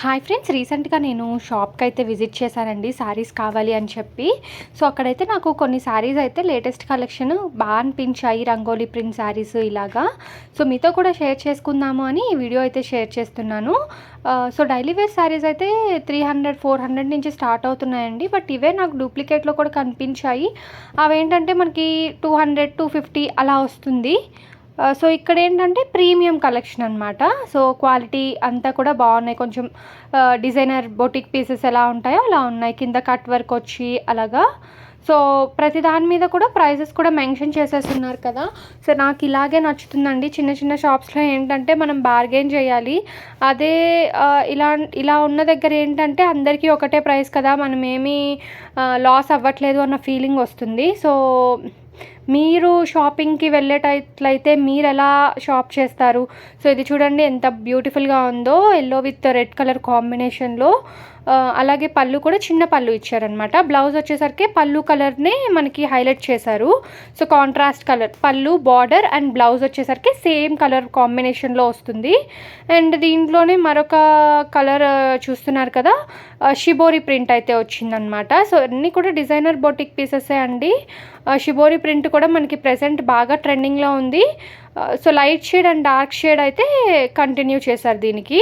Hi friends రీసెంట్గా నేను షాప్కి అయితే విజిట్ చేశానండి శారీస్ కావాలి అని చెప్పి. సో అక్కడైతే నాకు కొన్ని శారీస్ అయితే లేటెస్ట్ కలెక్షన్ బాగా అనిపించాయి రంగోలీ ప్రింట్ శారీస్ ఇలాగా. సో మీతో కూడా షేర్ చేసుకుందాము అని ఈ వీడియో అయితే షేర్ చేస్తున్నాను. సో డైలీ వేర్ శారీస్ అయితే త్రీ హండ్రెడ్ ఫోర్ హండ్రెడ్ నుంచి స్టార్ట్ అవుతున్నాయండి బట్ ఇవే నాకు డూప్లికేట్లో కూడా కనిపించాయి. అవేంటంటే మనకి టూ హండ్రెడ్ టూ ఫిఫ్టీ అలా వస్తుంది. సో ఇక్కడ ఏంటంటే ప్రీమియం కలెక్షన్ అనమాట సో క్వాలిటీ అంతా కూడా బాగున్నాయి. కొంచెం డిజైనర్ బొటిక్ పీసెస్ ఎలా ఉంటాయో అలా ఉన్నాయి. కింద కట్ వర్క్ వచ్చి అలాగా. సో ప్రతి దాని మీద కూడా ప్రైజెస్ కూడా మెన్షన్ చేసేస్తున్నారు కదా. సో నాకు ఇలాగే నచ్చుతుందండి. చిన్న చిన్న షాప్స్లో ఏంటంటే మనం బార్గెన్ చేయాలి. అదే ఇలా ఇలా ఉన్న దగ్గర ఏంటంటే అందరికీ ఒకటే ప్రైస్ కదా. మనం ఏమీ లాస్ అవ్వట్లేదు అన్న ఫీలింగ్ వస్తుంది. సో మీరు షాపింగ్కి వెళ్ళేటట్లయితే మీరు ఎలా షాప్ చేస్తారు? సో ఇది చూడండి ఎంత బ్యూటిఫుల్గా ఉందో. ఎల్లో విత్ రెడ్ కలర్ కాంబినేషన్లో అలాగే పళ్ళు కూడా చిన్న పళ్ళు ఇచ్చారనమాట బ్లౌజ్ వచ్చేసరికి పళ్ళు కలర్నే మనకి హైలైట్ చేశారు. సో కాంట్రాస్ట్ కలర్ పళ్ళు బార్డర్ అండ్ బ్లౌజ్ వచ్చేసరికి సేమ్ కలర్ కాంబినేషన్లో వస్తుంది. అండ్ దీంట్లోనే మరొక కలర్ చూస్తున్నారు కదా షిబోరి ప్రింట్ అయితే వచ్చిందనమాట సో అన్నీ కూడా డిజైనర్ బొటిక్ పీసెసే అండి. షిబోరి ప్రింట్ కూడా మనకి ప్రెసెంట్ బాగా ట్రెండింగ్లో ఉంది. So light shade and dark shade అయితే కంటిన్యూ చేశారు దీనికి.